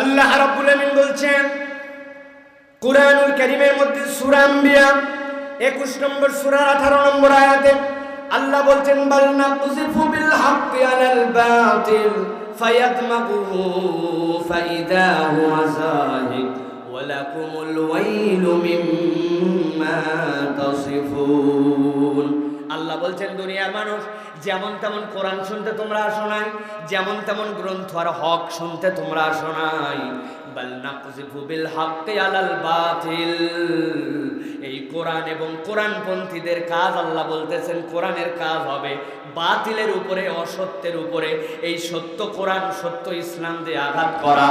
আল্লাহ রাব্বুল আমিন বলছেন, কুরআনুল কারীমের মধ্যে সূরা আম্বিয়া 21 নম্বর সূরার 18 নম্বর আয়াতে আল্লাহ বলছেন, বাল নাকযিফু বিল হাক্কি আলাল বাতিল ফায়াদমাগুহু ফাইদা হুয়া যাহিক ওয়ালাকুমুল ওয়াইলু মিম্মা তাসিফুন। আল্লাহ বলছেন, দুনিয়ার মানুষ যেমন তেমন কোরআন শুনতে তোমরা আসো নাই, যেমন তেমন গ্রন্থ আর হক শুনতে তোমরা আসো নাই। এই কোরআন এবং কাজ আল্লাহ বলতেছেন, কোরআনের কাজ হবে বাতিলের উপরে, অসত্যের উপরে। এই সত্য কোরআন, সত্য ইসলাম দিয়ে আঘাত করা।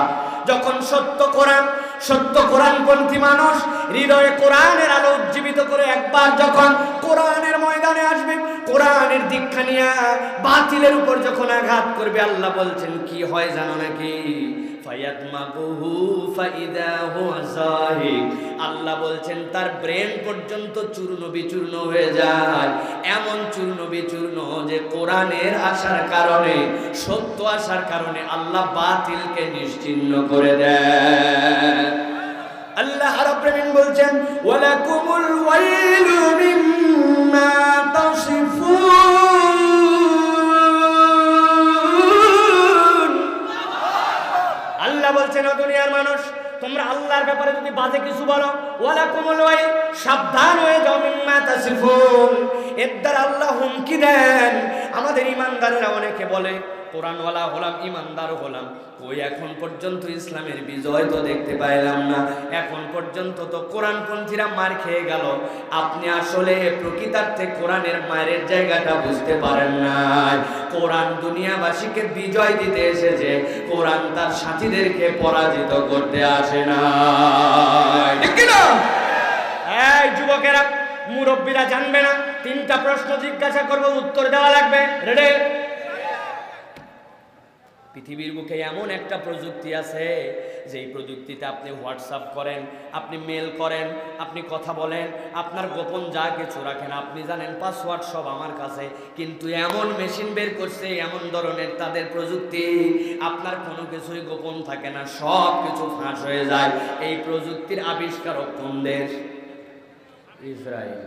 যখন সত্য কোরআন, সত্য কোরআনপন্থী মানুষ হৃদয়ে কোরআনের আলো উজ্জীবিত করে, একবার যখন কোরআনের ময়দানে আসবে, কোরআনের দীক্ষা নিয়ে বাতিলের উপর যখন আঘাত করবে, আল্লাহ বলছেন, কি হয় জানো নাকি? আল্লাহ বলছেন, তার ব্রেন পর্যন্ত চূর্ণ বিচূর্ণ হয়ে যায়। এমন চূর্ণ বিচূর্ণ যে কোরআনের আসার কারণে, সত্য আসার কারণে আল্লাহ বাতিলকে নিশ্চিহ্ন করে দেয়। আল্লাহ রাব্বুল বলছেন, ওয়ালাকুমুল ওয়াইলু মিম্মা তাসিফুন। আল্লাহ বলছেন, ও দুনিয়ার মানুষ, তোমরা আল্লাহর ব্যাপারে যদি বাজে কিছু বলো ওয়ালা কুমুল ওয়াই সাবধান হয়ে যাও, মিম্মা তাসিফুন। এর দ্বারা আল্লাহ হুমকি দেন। আমাদের ইমানদারেরা অনেকে বলে কোরআনওয়ালা হলাম, ইমানদার হলাম। কই এখন পর্যন্ত ইসলামের বিজয় তো দেখতে পাইলাম না। এখন পর্যন্ত তো কোরআনপন্থীরা মার খেয়ে গেল। আপনি আসলে প্রকৃতার্থে কোরআনের মায়ের জায়গাটা বুঝতে পারেন নাই। কোরআন দুনিয়াবাসীকে বিজয় দিতে এসেছে। কোরআন তার সাথীদেরকে পরাজিত করতে আসে না এই যুবকেরা, মুরব্বীরা জানবে না। তিনটা প্রশ্ন জিজ্ঞাসা করব, উত্তর দেওয়া লাগবে। রেডি পৃথিবীর বুকে এমন একটা প্রযুক্তি আছে, যেই প্রযুক্তিতে আপনি হোয়াটসঅ্যাপ করেন, আপনি মেল করেন, আপনি কথা বলেন, আপনার গোপন যা কিছু রাখেন, আপনি জানেন পাসওয়ার্ড সব আমার কাছে, কিন্তু এমন মেশিন বের করছে, এমন ধরনের তাদের প্রযুক্তি, আপনার কোনো কিছুই গোপন থাকে না, সব কিছু ফাঁস হয়ে যায়। এই প্রযুক্তির আবিষ্কারক কোন দেশ? ইসরায়েল।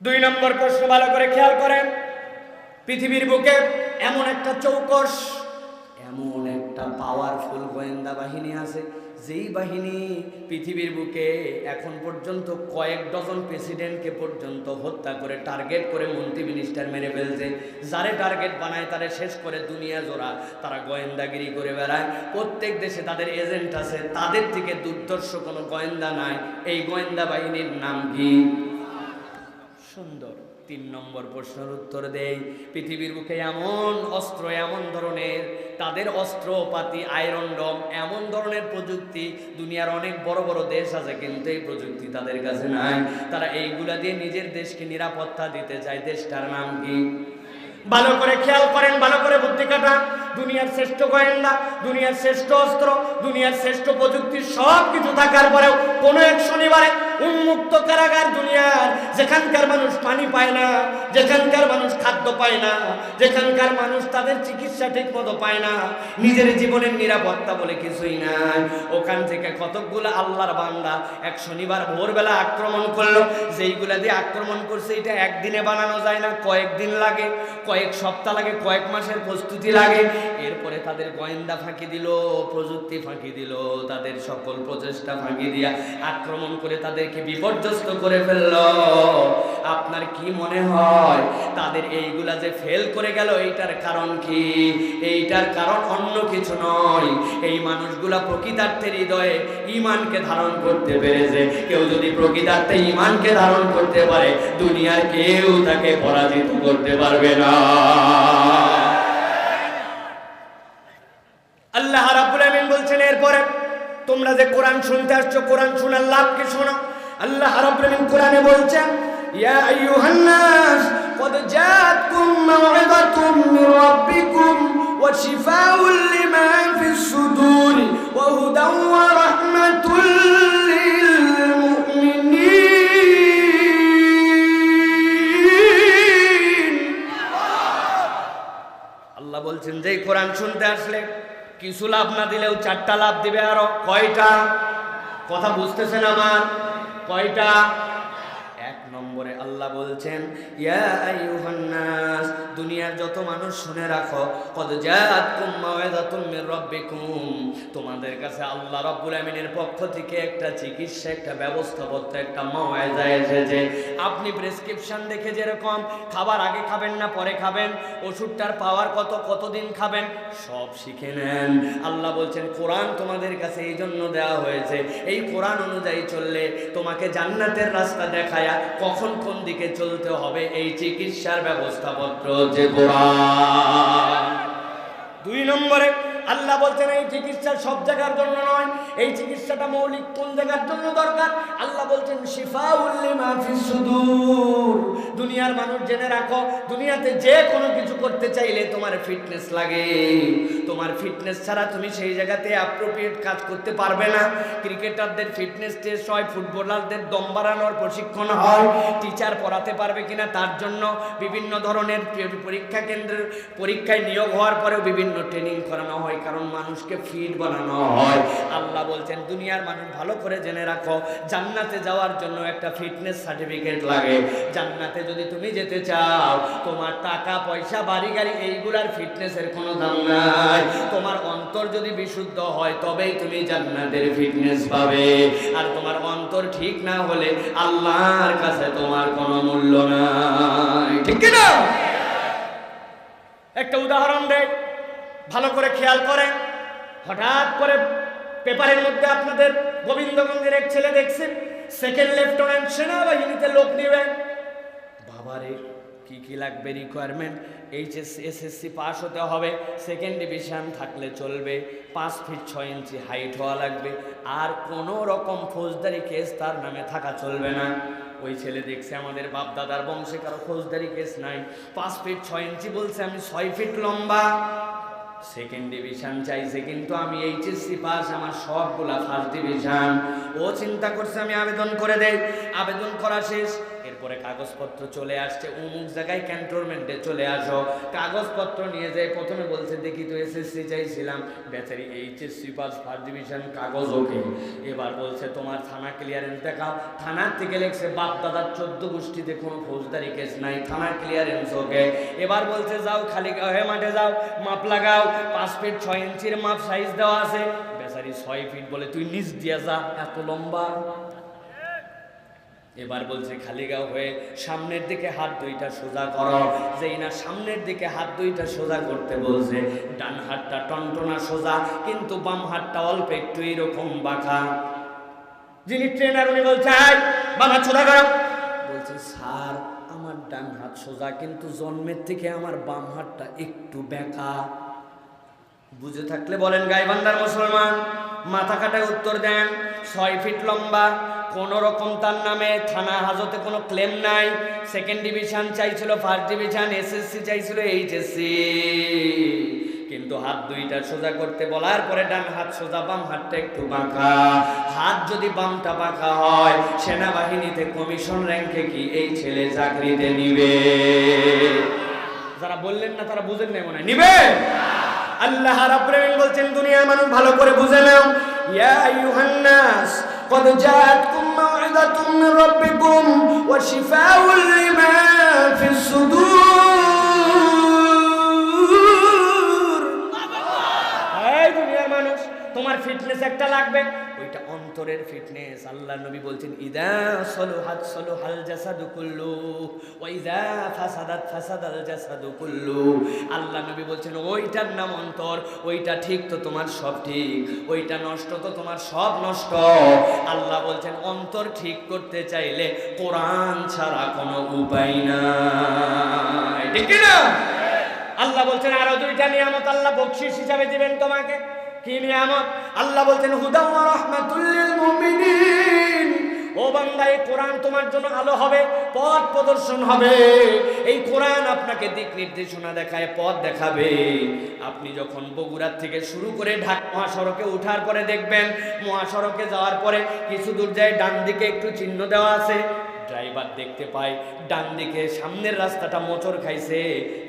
দুই নম্বর প্রশ্ন ভালো করে খেয়াল করেন। পৃথিবীর বুকে এমন একটা চৌকস, এমন একটা পাওয়ারফুল গোয়েন্দা বাহিনী আছে। যেই বাহিনী পৃথিবীর বুকে এখন পর্যন্ত কয়েক ডজন প্রেসিডেন্টকে পর্যন্ত হত্যা করে টার্গেট করে মন্ত্রী মিনিস্টার মেরে ফেলছে। যারে টার্গেট বানায় তারে শেষ করে দুনিয়া জোড়া। তারা গোয়েন্দাগিরি করে বেড়ায়। প্রত্যেক দেশে তাদের এজেন্ট আছে। তাদের থেকে দুর্দর্শ কোনো গোয়েন্দা নাই। এই গোয়েন্দা বাহিনীর নাম কি? তিন নম্বর প্রশ্নের উত্তর দেই। পৃথিবীর বুকে এমন অস্ত্র, এমন ধরনের, তাদের অস্ত্রপাতি, আয়রন ডম, এমন ধরনের প্রযুক্তি দুনিয়ার অনেক বড় বড় দেশ আছে, কিন্তু এই প্রযুক্তি তাদের কাছে নাই। তারা এইগুলা দিয়ে নিজের দেশকে নিরাপত্তা দিতে চায়। দেশটার নাম কি? ভালো করে খেয়াল করেন, ভালো করে বুদ্ধি কাটা দুনিয়ার শ্রেষ্ঠ গোয়েন্দা, দুনিয়ার শ্রেষ্ঠ অস্ত্র, দুনিয়ার শ্রেষ্ঠ প্রযুক্তি সব কিছু থাকার পরেও কোনো এক শনিবারে উন্মুক্ত কারাগার দুনিয়ার, যেখানকার মানুষ পানি পায় না, যেখানকার মানুষ খাদ্য পায় না, যেখানকার মানুষ তাদের চিকিৎসা ঠিক মতো পায় না, নিজের জীবনের নিরাপত্তা বলে কিছুই নাই। ওখান থেকে কতকগুলো আল্লাহর বান্দা এক শনিবার ভোরবেলা আক্রমণ করল। যেইগুলা দিয়ে আক্রমণ করছে, এটা একদিনে বানানো যায় না, কয়েকদিন লাগে, কয়েক সপ্তাহ লাগে, কয়েক মাসের প্রস্তুতি লাগে। এরপরে তাদের গোয়েন্দা ফাঁকি দিল, প্রযুক্তি ফাঁকি দিল, তাদের সকল প্রচেষ্টা ফাঁকি দিয়া আক্রমণ করে তাদেরকে বিপর্যস্ত করে ফেলল। আপনার কি মনে হয়, তাদের এইগুলা যে ফেল করে গেল, এইটার কারণ কি? এইটার কারণ অন্য কিছু নয়। এই মানুষগুলা প্রকৃতার্থের হৃদয়ে ইমানকে ধারণ করতে পেরেছে। কেউ যদি প্রকৃতার্থে ইমানকে ধারণ করতে পারে, দুনিয়ার কেউ তাকে পরাজিত করতে পারবে না। আল্লাহ রাব্বুল আমিন বলছেন, এরপরে তোমরা যে কোরআন শুনতে আসছো, কোরআন শোনার লাভ কি শোনো? আল্লাহ রাব্বুল আমিন কোরআনে বলছেন ইয়া আইয়ুহান নাস قد جاءتكم موعظة من ربكم وشفاء لما في الصدور وهدى ورحمة للمؤمنين আল্লাহ বলছেন যে কোরআন শুনতে আসলে কিছু লাভ না দিলেও চারটা লাভ দিবে আরো কয়টা কথা বুঝতেছেন আমার কয়টা? নম্বরে আল্লাহ বলছেন দুনিয়ার যত মানুষ শুনে রাখো, কদ জাআতকুম তোমাদের কাছে আল্লাহ রাব্বুল আমিনের পক্ষ থেকে একটা চিকিৎসা, একটা ব্যবস্থাপত্র, একটা মাওয়াজা এসেছে। আপনি প্রেসক্রিপশন দেখে যেরকম, খাবার আগে খাবেন না, পরে খাবেন, ওষুধটার পাওয়ার কত, কতদিন খাবেন, সব শিখে নেন। আল্লাহ বলছেন, কোরআন তোমাদের কাছে এই জন্য দেওয়া হয়েছে। এই কোরআন অনুযায়ী চললে তোমাকে জান্নাতের রাস্তা দেখায়া কখন কোন দিকে চলতে হবে এই চিকিৎসার ব্যবস্থাপত্র যে কোরআন? দুই নম্বরে আল্লাহ বলছেন এই চিকিৎসা সব জায়গার জন্য নয়, এই চিকিৎসাটা মৌলিক কোন জায়গার জন্য দরকার? আল্লাহ বলছেন সুদূর। দুনিয়ার মানুষ জেনে রাখো, দুনিয়াতে যে কোনো কিছু করতে চাইলে তোমার ফিটনেস লাগে। তোমার ফিটনেস ছাড়া তুমি সেই জায়গাতে অ্যাপ্রোপ্রিয়েট কাজ করতে পারবে না। ক্রিকেটারদের ফিটনেস টেস্ট হয় ফুটবলারদের দম বাড়ানোর প্রশিক্ষণ হয় টিচার পড়াতে পারবে কিনা তার জন্য বিভিন্ন ধরনের পরীক্ষা কেন্দ্রের পরীক্ষায় নিয়োগ হওয়ার পরেও বিভিন্ন ট্রেনিং করানো হয়, কারণ মানুষকে ফিট বানানো হয়। আল্লাহ বলছেন, দুনিয়ার মানুষ ভালো করে জেনে রাখো, জান্নাতে যাওয়ার জন্য একটা ফিটনেস সার্টিফিকেট লাগে। জান্নাতে যদি তুমি যেতে চাও, তোমার টাকা পয়সা বাড়ি গাড়ি এইগুলার ফিটনেসের কোনো দাম নাই তোমার অন্তর যদি বিশুদ্ধ হয়, তবেই তুমি জান্নাতের ফিটনেস পাবে। আর তোমার অন্তর ঠিক না হলে আল্লাহর কাছে তোমার কোনো মূল্য নাই। ঠিক কি না? একটা উদাহরণ দেয় ভালো করে খেয়াল করেন। হঠাৎ করে পেপারের মধ্যে আপনাদের গোবিন্দগঞ্জের এক ছেলে দেখছেন সেকেন্ড লেফটেন্যান্ট সেনাবাহিনীতে লোক নেবেন বাবারে কি কি লাগবে রিকোয়ারমেন্ট এইচএস এসএসসি পাস হতে হবে। সেকেন্ড ডিভিশন থাকলে চলবে। পাঁচ ফিট ছয় ইঞ্চি হাইট হওয়া লাগবে। আর কোনো রকম ফৌজদারি কেস তার নামে থাকা চলবে না। ওই ছেলে দেখছে আমাদের বাপ দাদার বংশে কারও ফৌজদারি কেস নাই। পাঁচ ফিট ছয় ইঞ্চি বলছে আমি ছয় ফিট লম্বা। সেকেন্ড ডিভিশন চাইছে কিন্তু আমি এইচএসসি পাস আমার সবগুলা ফার্স্ট ডিভিশন ও চিন্তা করছে আমি আবেদন করে দেই। আবেদন করা শেষ। এরপরে কাগজপত্র চলে আসছে, অমুক জায়গায় ক্যান্টনমেন্টে চলে আসো। কাগজপত্র নিয়ে যাই প্রথমে বলছে, দেখি তো এসএসসি চাইছিলাম। বেচারি এইচএসসি পাস ফার্স্ট ডিভিশন কাগজ ওকে। এবার বলছে, তোমার থানা ক্লিয়ারেন্স দেখাও। থানার থেকে লেখছে, বাপ দাদার চোদ্দ গোষ্ঠীতে কোনো ফৌজদারি কেস নাই। থানা ক্লিয়ারেন্স ওকে। এবার বলছে, যাও খালি হয়ে মাঠে যাও, মাপ লাগাও। পাঁচ ফিট ছয় ইঞ্চির মাপ সাইজ দেওয়া আছে। বেচারি ছয় ফিট বলে, তুই নিচ দিয়া যা, এত লম্বা। এবার বলছে খালিগাঁও হয়ে সামনের দিকে হাত দুইটা সোজা করো। যেই না সামনের দিকে হাত দুইটা সোজা করতে বলছে ডান হাতটা টনটনা সোজা কিন্তু বাম হাতটা অল্প একটু এরকম বাঁকা। যিনি ট্রেনার উনি বলছে "এই, বাম হাত সোজা করো। বলছে স্যার আমার ডান হাত সোজা কিন্তু জন্মের থেকে আমার বাম হাতটা একটু বেঁকা। বুঝে থাকলে বলেন গাইবান্দার মুসলমান মাথা কাটায় উত্তর দেন ছয় ফিট লম্বা কোন রকম তার নামে থানা হাজতে কোনো ক্লেম নাই। সেকেন্ড ডিভিশন চাইছিল ফার্স্ট ডিভিশন এসএসসি চাইছিল এইচএসসি কিন্তু হাত দুইটা সোজা করতে বলার পরে ডান হাত সোজা, বাম হাতটা একটু বাঁকা। হাত যদি বামটা বাঁকা হয়, সেনাবাহিনীতে কমিশন র্যাঙ্কে কি এই ছেলে চাকরিতে নিবে? যারা বললেন না, তারা বুঝেন নাই মনে হয়। নিবে? আল্লাহ রাব্বুল আলামিন বলছেন, দুনিয়ার মানুষ ভালো করে বুঝে নাও। ইয়া আইয়ুহান নাস قد جاءتكم موعظة من ربكم وشفاء لما في الصدور. তোমার ফিটনেস একটা লাগবে। ওইটা অন্তরের ফিটনেস আল্লাহ নবী বলছেন, ইদা সলুহাত সলুহাল জাসাদু কুল্লু ওয়া ইদা ফাসাদাত ফাসাদাল জাসাদু কুল্লু। আল্লাহ নবী বলছেন, ওইটার নাম অন্তর, ওইটা ঠিক তো তোমার সব ঠিক, ওইটা নষ্ট তো তোমার সব নষ্ট। আল্লাহ বলছেন, অন্তর ঠিক করতে চাইলে কোরআন ছাড়া কোনো উপায় নাই। ঠিক না আল্লাহ বলছেন, আরও দুইটা নিয়ামত আল্লাহ বকশিস হিসাবে দিবেন তোমাকে। কি নিয়ামত? আল্লাহ বলছেন হুদা ওয়া রাহমাতুল লিল মুমিনিন। ও বান্দা, এই কোরআন তোমার জন্য আলো হবে, পথ প্রদর্শন হবে। এই কোরআন আপনাকে দিক নির্দেশনা দেখায়, পথ দেখাবে। আপনি যখন বগুড়ার থেকে শুরু করে ঢাকা মহাসড়কে ওঠার পরে দেখবেন, মহাসড়কে যাওয়ার পরে কিছু দূর যায় ডান দিকে একটু চিহ্ন দেওয়া আছে। ড্রাইভার দেখতে পায় ডান দিকে সামনের রাস্তাটা মোচর খাইছে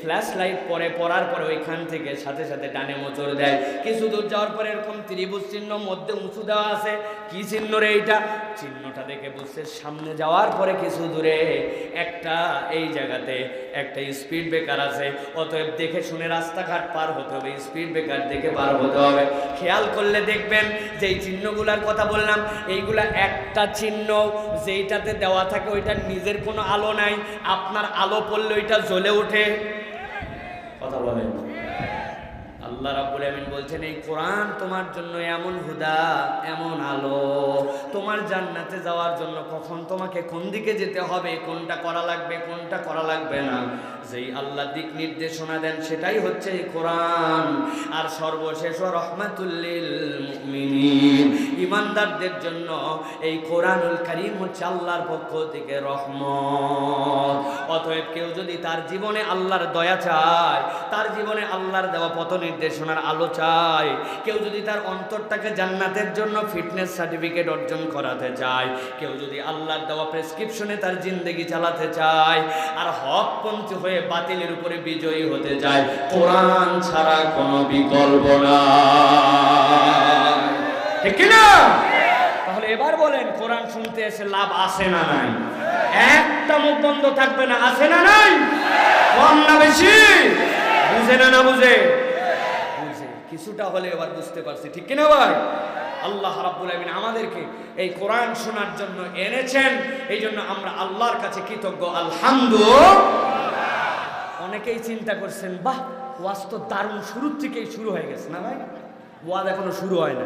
ফ্ল্যাশ লাইট পরে পড়ার পরে ওইখান থেকে সাথে সাথে ডানে মোচর দেয়। কিছু দূর যাওয়ার পরে এরকম ত্রিভুজ চিহ্ন মধ্যে উঁচু দেওয়া আছে কি চিহ্ন রে এইটা? চিহ্নটা দেখে বুঝছে সামনে যাওয়ার পরে কিছু দূরে একটা এই জায়গাতে একটা স্পিড ব্রেকার আছে। অতএব দেখে শুনে রাস্তাঘাট পার হতে হবে স্পিড ব্রেকার দেখে পার হতে হবে। খেয়াল করলে দেখবেন যে এই চিহ্নগুলার কথা বললাম, এইগুলা একটা চিহ্ন যেইটাতে দেওয়া থাকে ওইটার নিজের কোনো আলো নাই, আপনার আলো পড়লে ওইটা জ্বলে ওঠে। কথা বলেন। আল্লাহ রাব্বুল আমিন বলছেন, এই কোরআন তোমার জন্য এমন হুদা, এমন আলো। তোমার জান্নাতে যাওয়ার জন্য কখন তোমাকে কোন দিকে যেতে হবে, কোনটা করা লাগবে, কোনটা করা লাগবে না? যেই আল্লাহ দিক নির্দেশনা দেন সেটাই হচ্ছে কোরআন। আর সর্বশেষ রহমাতুল্লিল ইমানদারদের জন্য এই কোরআনুল কারীম হচ্ছে আল্লাহর পক্ষ থেকে রহমত। অতএব কেউ যদি তার জীবনে আল্লাহর দয়া চায়, তার জীবনে আল্লাহর দেওয়া পথ নির্দেশনার আলো চায়, কেউ যদি তার অন্তরটাকে জান্নাতের জন্য ফিটনেস সার্টিফিকেট অর্জন করাতে চায়, কেউ যদি আল্লাহর দেওয়া প্রেসক্রিপশনে তার জিন্দগি চালাতে চায়, আর হক হকপন্থী হয়ে বাতিলের উপরে বিজয়ী হতে চায়। কোরআন ছাড়া কোনো বিকল্প না তাহলে এবার বলেন, কোরআন শুনতে এসে লাভ আসে না নাই? একটা মুখ বন্ধ থাকবে না আসে না নাই? কম না বেশি? বুঝে না না বুঝে? বুঝে। কিছুটা হলে এবার বুঝতে পারছি। ঠিক কিনা ভাই? আল্লাহ রাব্বুল আমিন আমাদেরকে এই কোরআন শোনার জন্য এনেছেন। এই জন্য আমরা আল্লাহর কাছে কৃতজ্ঞ। আলহামদুলিল্লাহ অনেকেই চিন্তা করছেন, বাহ, ওয়াজ তো দারুণ, শুরুর থেকেই শুরু হয়ে গেছে না ভাই? ওয়াজ এখনও শুরু হয় না।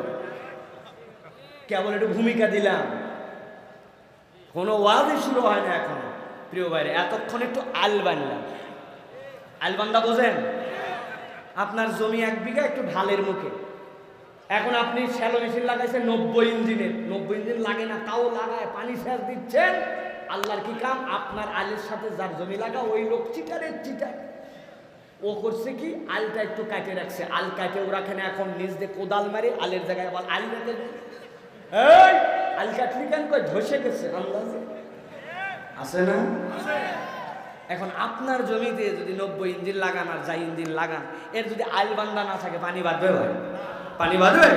কেবল একটু ভূমিকা দিলাম। কোনো ওয়াজই শুরু হয় না এখনও, প্রিয় ভাইরে এতক্ষণ একটু আল বানলাম। আলবান্দা বোঝেন? আপনার জমি এক বিঘা একটু ঢালের মুখে। এখন আপনি শ্যালো মেশিন লাগাইছেন, নব্বই ইঞ্জিনের। নব্বই ইঞ্জিন লাগে না, তাও লাগায়, পানি সেচ দিচ্ছেন। আল্লাহর কি কাম? আপনার আলের সাথে যার জমি লাগা ওই লোক চিটারের চিটার। ও করছে কি? আলটা একটু কাটে রাখছে। আল কাটে ও রাখে না এখন নিজ দিয়ে কোদাল মারে আলের জায়গায় আবার আল দেয়। এই আল কাটলি কেন কই ধসে গেছে আন্দাজে। আছে না? এখন আপনার জমিতে যদি নব্বই ইঞ্জিন লাগান আর যাই ইঞ্জিন লাগান এর যদি আইল বান্দা না থাকে পানি বাঁধবে ভাই। পানি বাঁধবে?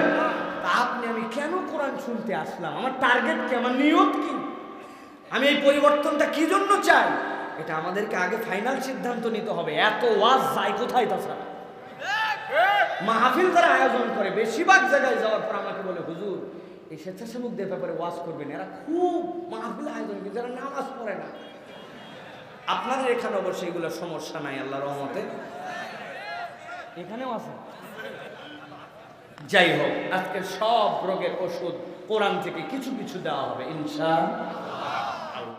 তা আপনি আমি কেন কোরআন শুনতে আসলাম? আমার টার্গেট কি? আমার নিয়ত কি? আমি এই পরিবর্তনটা কি জন্য চাই? এটা আমাদেরকে আগে ফাইনাল সিদ্ধান্ত নিতে হবে। এত ওয়াজ যায় কোথায় তাছাড়া? মাহফিল যারা আয়োজন করে, বেশিরভাগ জায়গায় যাওয়ার পর আমাকে বলে, হুজুর, এই স্বেচ্ছাসেবকদের ব্যাপারে ওয়াজ করবেন। এরা খুব মাহফিল আয়োজন করে, যারা নামাজ পড়ে না। আপনাদের এখানে অবশ্যই এগুলো সমস্যা নাই আল্লাহ রহমতে। এখানেও আছে। যাই হোক, আজকে সব রোগের ওষুধ কোরআন থেকে কিছু কিছু দেওয়া হবে ইনশা